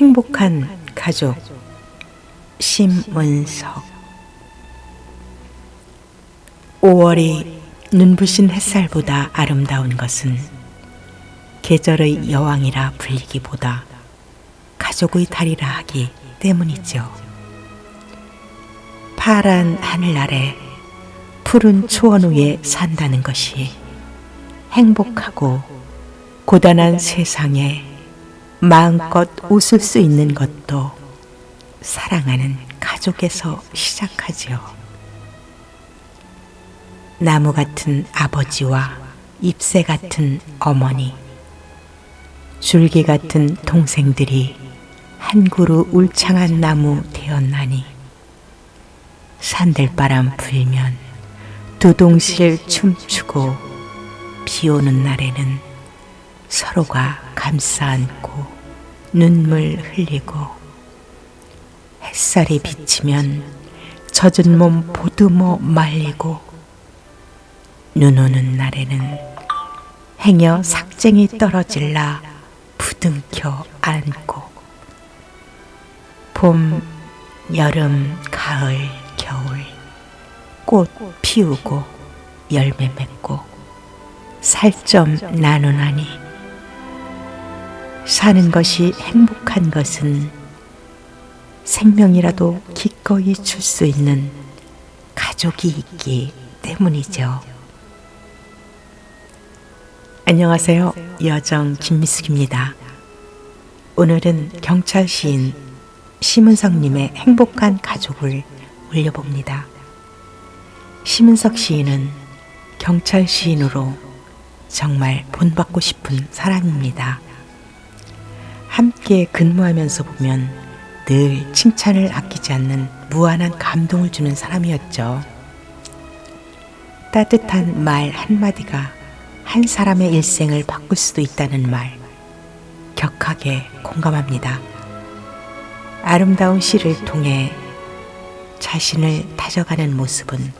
행복한 가족 심문석 5월이 눈부신 햇살보다 아름다운 것은 계절의 여왕이라 불리기보다 가족의 달이라 하기 때문이죠. 파란 하늘 아래 푸른 초원 위에 산다는 것이 행복하고 고단한 세상에 마음껏 웃을 수 있는 것도 사랑하는 가족에서 시작하지요. 나무 같은 아버지와 잎새 같은 어머니, 줄기 같은 동생들이 한 그루 울창한 나무 되었나니 산들바람 불면 두동실 춤추고 비 오는 날에는 서로가 감싸 안고 눈물 흘리고 햇살이 비치면 젖은 몸 보듬어 말리고 눈 오는 날에는 행여 삭쟁이 떨어질라 부둥켜 안고 봄, 여름, 가을, 겨울 꽃 피우고 열매 맺고 살점 나누나니 사는 것이 행복한 것은 생명이라도 기꺼이 줄 수 있는 가족이 있기 때문이죠. 안녕하세요. 여정 김미숙입니다. 오늘은 경찰 시인 심은석님의 행복한 가족을 올려봅니다. 심은석 시인은 경찰 시인으로 정말 본받고 싶은 사람입니다. 함께 근무하면서 보면 늘 칭찬을 아끼지 않는 무한한 감동을 주는 사람이었죠. 따뜻한 말 한마디가 한 사람의 일생을 바꿀 수도 있다는 말, 격하게 공감합니다. 아름다운 시를 통해 자신을 다져가는 모습은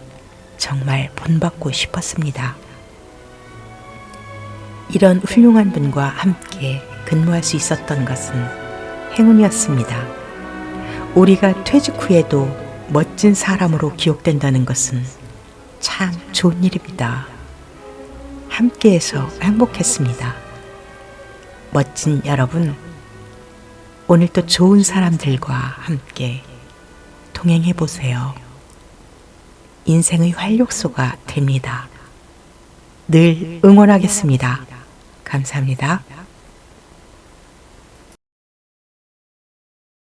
정말 본받고 싶었습니다. 이런 훌륭한 분과 함께 근무할 수 있었던 것은 행운이었습니다. 우리가 퇴직 후에도 멋진 사람으로 기억된다는 것은 참 좋은 일입니다. 함께해서 행복했습니다. 멋진 여러분, 오늘도 좋은 사람들과 함께 동행해 보세요. 인생의 활력소가 됩니다. 늘 응원하겠습니다. 감사합니다.